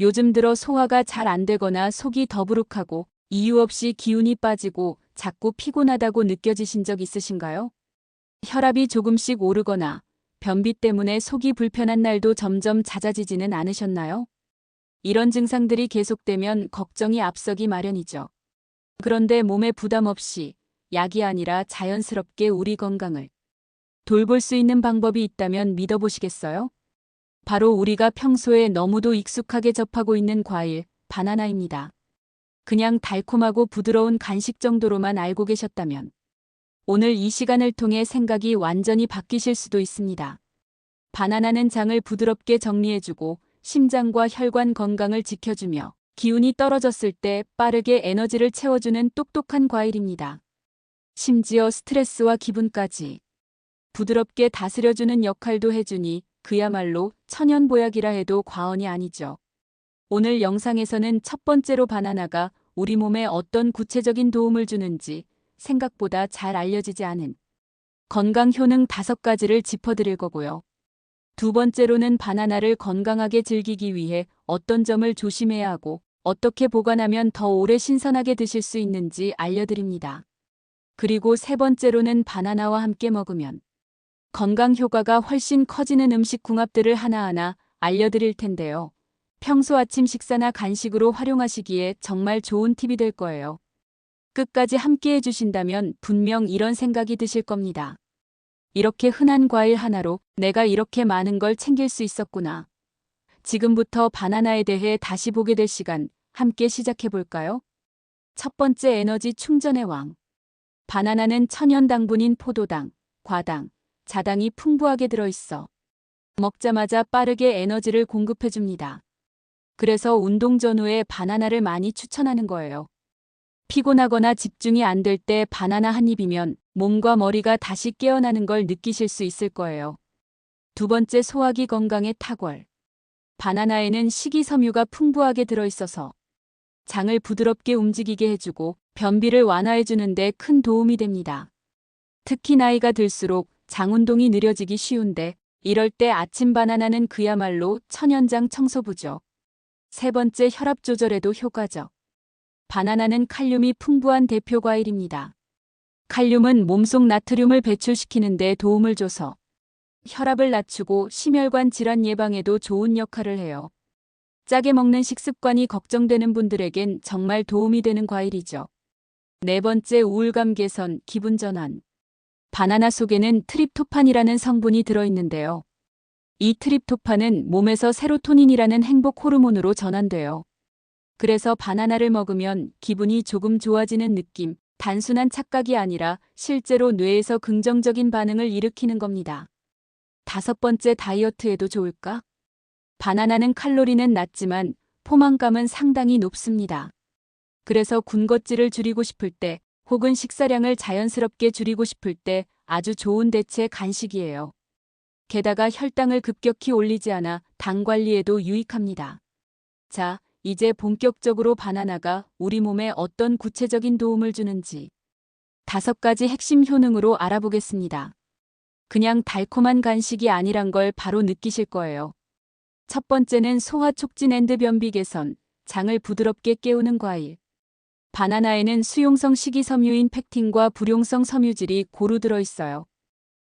요즘 들어 소화가 잘 안 되거나 속이 더부룩하고 이유 없이 기운이 빠지고 자꾸 피곤하다고 느껴지신 적 있으신가요? 혈압이 조금씩 오르거나 변비 때문에 속이 불편한 날도 점점 잦아지지는 않으셨나요? 이런 증상들이 계속되면 걱정이 앞서기 마련이죠. 그런데 몸에 부담 없이 약이 아니라 자연스럽게 우리 건강을 돌볼 수 있는 방법이 있다면 믿어보시겠어요? 바로 우리가 평소에 너무도 익숙하게 접하고 있는 과일, 바나나입니다. 그냥 달콤하고 부드러운 간식 정도로만 알고 계셨다면 오늘 이 시간을 통해 생각이 완전히 바뀌실 수도 있습니다. 바나나는 장을 부드럽게 정리해주고 심장과 혈관 건강을 지켜주며 기운이 떨어졌을 때 빠르게 에너지를 채워주는 똑똑한 과일입니다. 심지어 스트레스와 기분까지 부드럽게 다스려주는 역할도 해주니 그야말로 천연보약이라 해도 과언이 아니죠. 오늘 영상에서는 첫 번째로 바나나가 우리 몸에 어떤 구체적인 도움을 주는지 생각보다 잘 알려지지 않은 건강 효능 다섯 가지를 짚어드릴 거고요. 두 번째로는 바나나를 건강하게 즐기기 위해 어떤 점을 조심해야 하고 어떻게 보관하면 더 오래 신선하게 드실 수 있는지 알려드립니다. 그리고 세 번째로는 바나나와 함께 먹으면 건강 효과가 훨씬 커지는 음식 궁합들을 하나하나 알려드릴 텐데요. 평소 아침 식사나 간식으로 활용하시기에 정말 좋은 팁이 될 거예요. 끝까지 함께 해주신다면 분명 이런 생각이 드실 겁니다. 이렇게 흔한 과일 하나로 내가 이렇게 많은 걸 챙길 수 있었구나. 지금부터 바나나에 대해 다시 보게 될 시간 함께 시작해 볼까요? 첫 번째 에너지 충전의 왕. 바나나는 천연 당분인 포도당, 과당, 자당이 풍부하게 들어있어 먹자마자 빠르게 에너지를 공급해 줍니다. 그래서 운동 전후에 바나나를 많이 추천하는 거예요. 피곤하거나 집중이 안 될 때 바나나 한 입이면 몸과 머리가 다시 깨어나는 걸 느끼실 수 있을 거예요. 두 번째 소화기 건강의 탁월. 바나나에는 식이섬유가 풍부하게 들어있어서 장을 부드럽게 움직이게 해주고 변비를 완화해주는데 큰 도움이 됩니다. 특히 나이가 들수록 장 운동이 느려지기 쉬운데 이럴 때 아침 바나나는 그야말로 천연장 청소부죠. 세 번째 혈압 조절에도 효과적. 바나나는 칼륨이 풍부한 대표 과일입니다. 칼륨은 몸속 나트륨을 배출시키는 데 도움을 줘서 혈압을 낮추고 심혈관 질환 예방에도 좋은 역할을 해요. 짜게 먹는 식습관이 걱정되는 분들에겐 정말 도움이 되는 과일이죠. 네 번째 우울감 개선, 기분 전환. 바나나 속에는 트립토판이라는 성분이 들어있는데요. 이 트립토판은 몸에서 세로토닌이라는 행복 호르몬으로 전환돼요. 그래서 바나나를 먹으면 기분이 조금 좋아지는 느낌, 단순한 착각이 아니라 실제로 뇌에서 긍정적인 반응을 일으키는 겁니다. 다섯 번째 다이어트에도 좋을까? 바나나는 칼로리는 낮지만 포만감은 상당히 높습니다. 그래서 군것질을 줄이고 싶을 때 혹은 식사량을 자연스럽게 줄이고 싶을 때 아주 좋은 대체 간식이에요. 게다가 혈당을 급격히 올리지 않아 당 관리에도 유익합니다. 자, 이제 본격적으로 바나나가 우리 몸에 어떤 구체적인 도움을 주는지 다섯 가지 핵심 효능으로 알아보겠습니다. 그냥 달콤한 간식이 아니란 걸 바로 느끼실 거예요. 첫 번째는 소화 촉진 앤드 변비 개선, 장을 부드럽게 깨우는 과일. 바나나에는 수용성 식이섬유인 팩틴과 불용성 섬유질이 고루 들어있어요.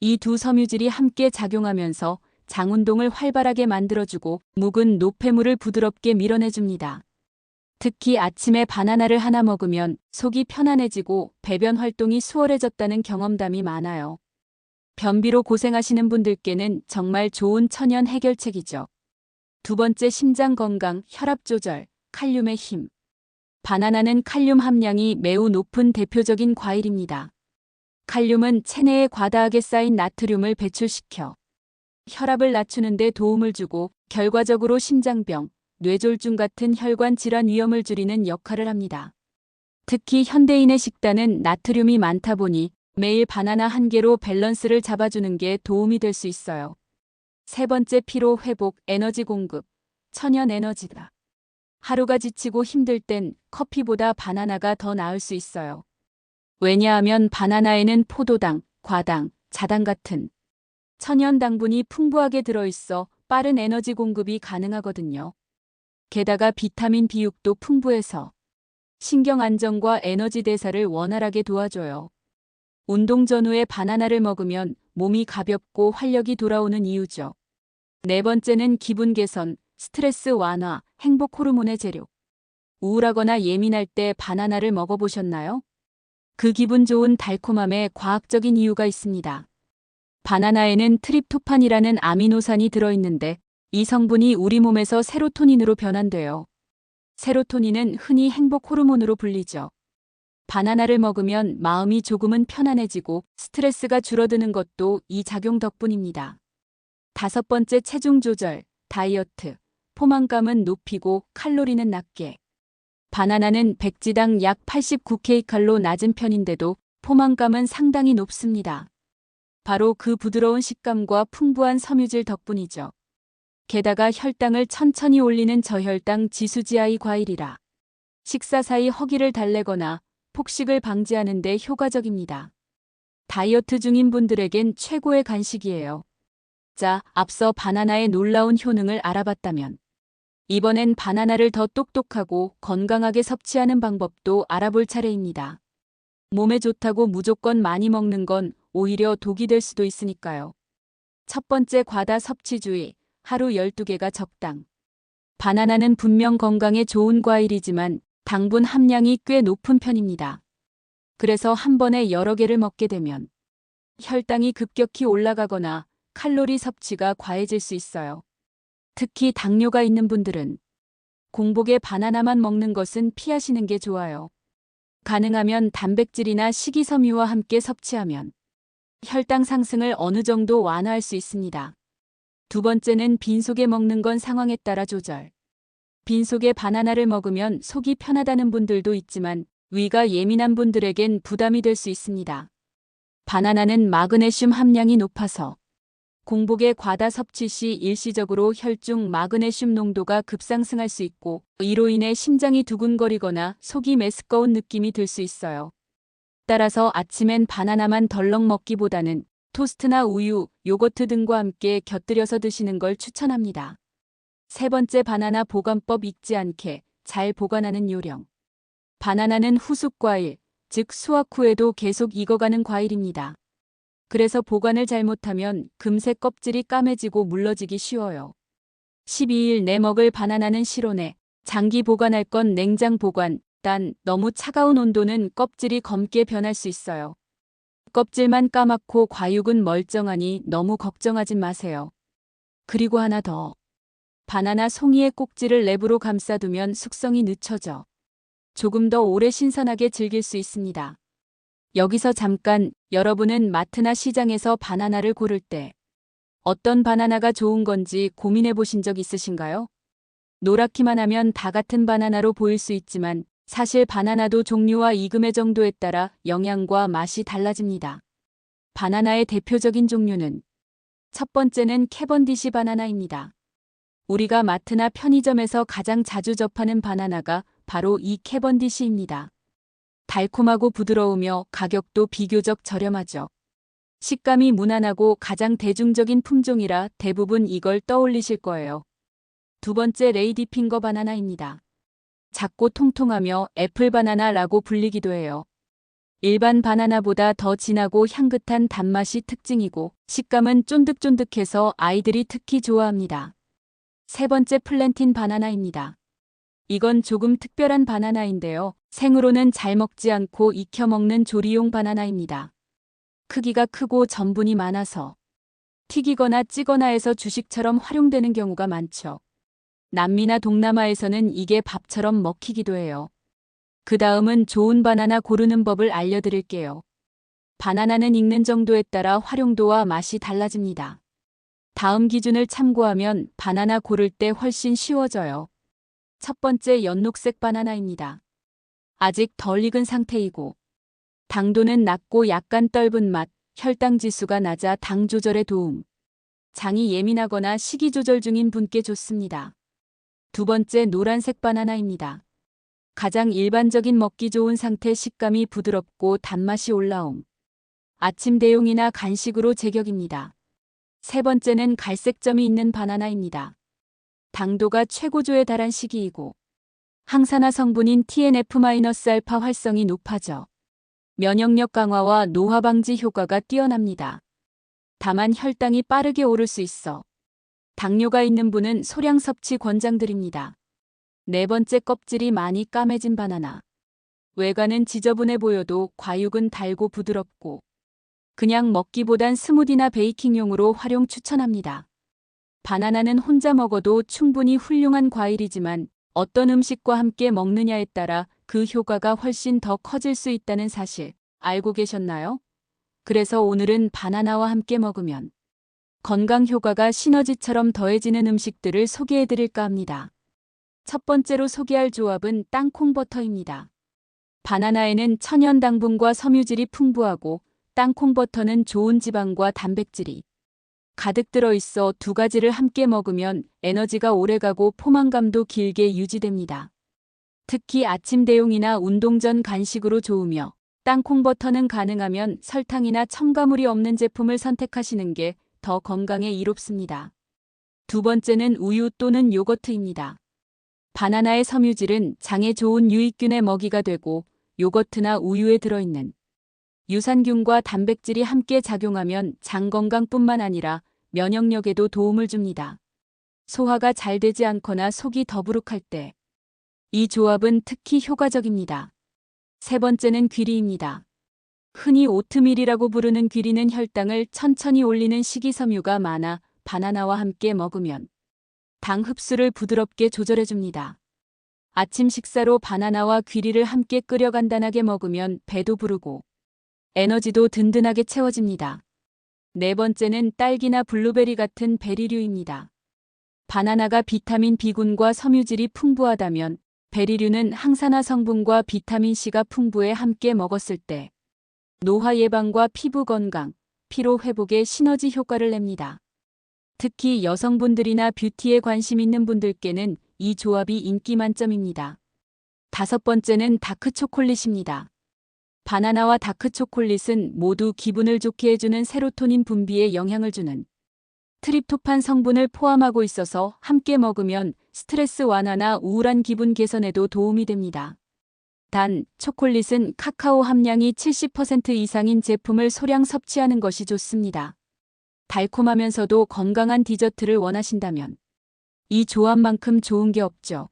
이 두 섬유질이 함께 작용하면서 장 운동을 활발하게 만들어주고 묵은 노폐물을 부드럽게 밀어내줍니다. 특히 아침에 바나나를 하나 먹으면 속이 편안해지고 배변 활동이 수월해졌다는 경험담이 많아요. 변비로 고생하시는 분들께는 정말 좋은 천연 해결책이죠. 두 번째 심장 건강, 혈압 조절, 칼륨의 힘. 바나나는 칼륨 함량이 매우 높은 대표적인 과일입니다. 칼륨은 체내에 과다하게 쌓인 나트륨을 배출시켜 혈압을 낮추는 데 도움을 주고 결과적으로 심장병, 뇌졸중 같은 혈관 질환 위험을 줄이는 역할을 합니다. 특히 현대인의 식단은 나트륨이 많다 보니 매일 바나나 한 개로 밸런스를 잡아주는 게 도움이 될 수 있어요. 세 번째 피로 회복, 에너지 공급, 천연 에너지다. 하루가 지치고 힘들 땐 커피보다 바나나가 더 나을 수 있어요. 왜냐하면 바나나에는 포도당, 과당, 자당 같은 천연 당분이 풍부하게 들어있어 빠른 에너지 공급이 가능하거든요. 게다가 비타민 B6도 풍부해서 신경 안정과 에너지 대사를 원활하게 도와줘요. 운동 전후에 바나나를 먹으면 몸이 가볍고 활력이 돌아오는 이유죠. 네 번째는 기분 개선, 스트레스 완화, 행복 호르몬의 재료. 우울하거나 예민할 때 바나나를 먹어보셨나요? 그 기분 좋은 달콤함에 과학적인 이유가 있습니다. 바나나에는 트립토판이라는 아미노산이 들어있는데 이 성분이 우리 몸에서 세로토닌으로 변환돼요. 세로토닌은 흔히 행복 호르몬으로 불리죠. 바나나를 먹으면 마음이 조금은 편안해지고 스트레스가 줄어드는 것도 이 작용 덕분입니다. 다섯 번째 체중 조절, 다이어트, 포만감은 높이고 칼로리는 낮게. 바나나는 백지당 약 89kcal 낮은 편인데도 포만감은 상당히 높습니다. 바로 그 부드러운 식감과 풍부한 섬유질 덕분이죠. 게다가 혈당을 천천히 올리는 저혈당 지수지아이 과일이라 식사 사이 허기를 달래거나 폭식을 방지하는 데 효과적입니다. 다이어트 중인 분들에겐 최고의 간식이에요. 자, 앞서 바나나의 놀라운 효능을 알아봤다면 이번엔 바나나를 더 똑똑하고 건강하게 섭취하는 방법도 알아볼 차례입니다. 몸에 좋다고 무조건 많이 먹는 건 오히려 독이 될 수도 있으니까요. 첫 번째 과다 섭취주의, 하루 12개가 적당. 바나나는 분명 건강에 좋은 과일이지만 당분 함량이 꽤 높은 편입니다. 그래서 한 번에 여러 개를 먹게 되면 혈당이 급격히 올라가거나 칼로리 섭취가 과해질 수 있어요. 특히 당뇨가 있는 분들은 공복에 바나나만 먹는 것은 피하시는 게 좋아요. 가능하면 단백질이나 식이섬유와 함께 섭취하면 혈당 상승을 어느 정도 완화할 수 있습니다. 두 번째는 빈속에 먹는 건 상황에 따라 조절. 빈속에 바나나를 먹으면 속이 편하다는 분들도 있지만 위가 예민한 분들에겐 부담이 될 수 있습니다. 바나나는 마그네슘 함량이 높아서 공복에 과다 섭취 시 일시적으로 혈중 마그네슘 농도가 급상승할 수 있고 이로 인해 심장이 두근거리거나 속이 메스꺼운 느낌이 들 수 있어요. 따라서 아침엔 바나나만 덜렁 먹기보다는 토스트나 우유, 요거트 등과 함께 곁들여서 드시는 걸 추천합니다. 세 번째 바나나 보관법 잊지 않게 잘 보관하는 요령. 바나나는 후숙 과일, 즉 수확 후에도 계속 익어가는 과일입니다. 그래서 보관을 잘못하면 금세 껍질이 까매지고 물러지기 쉬워요. 12일 내 먹을 바나나는 실온에, 장기 보관할 건 냉장 보관, 단 너무 차가운 온도는 껍질이 검게 변할 수 있어요. 껍질만 까맣고 과육은 멀쩡하니 너무 걱정하진 마세요. 그리고 하나 더. 바나나 송이의 꼭지를 랩으로 감싸두면 숙성이 늦춰져. 조금 더 오래 신선하게 즐길 수 있습니다. 여기서 잠깐 여러분은 마트나 시장에서 바나나를 고를 때 어떤 바나나가 좋은 건지 고민해 보신 적 있으신가요? 노랗기만 하면 다 같은 바나나로 보일 수 있지만 사실 바나나도 종류와 익음의 정도에 따라 영양과 맛이 달라집니다. 바나나의 대표적인 종류는 첫 번째는 캐번디시 바나나입니다. 우리가 마트나 편의점에서 가장 자주 접하는 바나나가 바로 이 캐번디시입니다. 달콤하고 부드러우며 가격도 비교적 저렴하죠. 식감이 무난하고 가장 대중적인 품종이라 대부분 이걸 떠올리실 거예요. 두 번째 레이디 핑거 바나나입니다. 작고 통통하며 애플 바나나라고 불리기도 해요. 일반 바나나보다 더 진하고 향긋한 단맛이 특징이고 식감은 쫀득쫀득해서 아이들이 특히 좋아합니다. 세 번째 플랜틴 바나나입니다. 이건 조금 특별한 바나나인데요. 생으로는 잘 먹지 않고 익혀 먹는 조리용 바나나입니다. 크기가 크고 전분이 많아서 튀기거나 찌거나 해서 주식처럼 활용되는 경우가 많죠. 남미나 동남아에서는 이게 밥처럼 먹히기도 해요. 그 다음은 좋은 바나나 고르는 법을 알려드릴게요. 바나나는 익는 정도에 따라 활용도와 맛이 달라집니다. 다음 기준을 참고하면 바나나 고를 때 훨씬 쉬워져요. 첫 번째 연녹색 바나나입니다. 아직 덜 익은 상태이고 당도는 낮고 약간 떫은 맛, 혈당 지수가 낮아 당 조절에 도움. 장이 예민하거나 식이 조절 중인 분께 좋습니다. 두 번째 노란색 바나나입니다. 가장 일반적인 먹기 좋은 상태 식감이 부드럽고 단맛이 올라옴. 아침 대용이나 간식으로 제격입니다. 세 번째는 갈색 점이 있는 바나나입니다. 당도가 최고조에 달한 시기이고 항산화 성분인 TNF-알파 활성이 높아져 면역력 강화와 노화 방지 효과가 뛰어납니다. 다만 혈당이 빠르게 오를 수 있어 당뇨가 있는 분은 소량 섭취 권장드립니다. 네 번째 껍질이 많이 까매진 바나나. 외관은 지저분해 보여도 과육은 달고 부드럽고 그냥 먹기보단 스무디나 베이킹용으로 활용 추천합니다. 바나나는 혼자 먹어도 충분히 훌륭한 과일이지만 어떤 음식과 함께 먹느냐에 따라 그 효과가 훨씬 더 커질 수 있다는 사실 알고 계셨나요? 그래서 오늘은 바나나와 함께 먹으면 건강 효과가 시너지처럼 더해지는 음식들을 소개해 드릴까 합니다. 첫 번째로 소개할 조합은 땅콩버터입니다. 바나나에는 천연 당분과 섬유질이 풍부하고 땅콩버터는 좋은 지방과 단백질이 가득 들어 있어 두 가지를 함께 먹으면 에너지가 오래가고 포만감도 길게 유지됩니다. 특히 아침 대용이나 운동 전 간식으로 좋으며 땅콩버터는 가능하면 설탕이나 첨가물이 없는 제품을 선택하시는 게 더 건강에 이롭습니다. 두 번째는 우유 또는 요거트입니다. 바나나의 섬유질은 장에 좋은 유익균의 먹이가 되고 요거트나 우유에 들어있는 유산균과 단백질이 함께 작용하면 장 건강뿐만 아니라 면역력에도 도움을 줍니다. 소화가 잘 되지 않거나 속이 더부룩할 때 이 조합은 특히 효과적입니다. 세 번째는 귀리입니다. 흔히 오트밀이라고 부르는 귀리는 혈당을 천천히 올리는 식이섬유가 많아 바나나와 함께 먹으면 당 흡수를 부드럽게 조절해줍니다. 아침 식사로 바나나와 귀리를 함께 끓여 간단하게 먹으면 배도 부르고 에너지도 든든하게 채워집니다. 네 번째는 딸기나 블루베리 같은 베리류입니다. 바나나가 비타민 B군과 섬유질이 풍부하다면 베리류는 항산화 성분과 비타민 C가 풍부해 함께 먹었을 때 노화 예방과 피부 건강, 피로 회복에 시너지 효과를 냅니다. 특히 여성분들이나 뷰티에 관심 있는 분들께는 이 조합이 인기 만점입니다. 다섯 번째는 다크 초콜릿입니다. 바나나와 다크초콜릿은 모두 기분을 좋게 해주는 세로토닌 분비에 영향을 주는 트립토판 성분을 포함하고 있어서 함께 먹으면 스트레스 완화나 우울한 기분 개선에도 도움이 됩니다. 단, 초콜릿은 카카오 함량이 70% 이상인 제품을 소량 섭취하는 것이 좋습니다. 달콤하면서도 건강한 디저트를 원하신다면 이 조합만큼 좋은 게 없죠.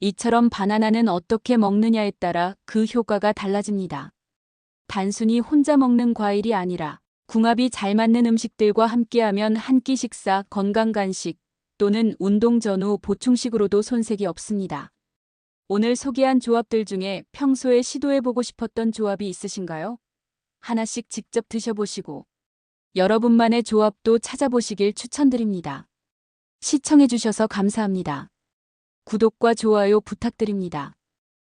이처럼 바나나는 어떻게 먹느냐에 따라 그 효과가 달라집니다. 단순히 혼자 먹는 과일이 아니라 궁합이 잘 맞는 음식들과 함께하면 한 끼 식사, 건강 간식 또는 운동 전후 보충식으로도 손색이 없습니다. 오늘 소개한 조합들 중에 평소에 시도해보고 싶었던 조합이 있으신가요? 하나씩 직접 드셔보시고 여러분만의 조합도 찾아보시길 추천드립니다. 시청해주셔서 감사합니다. 구독과 좋아요 부탁드립니다.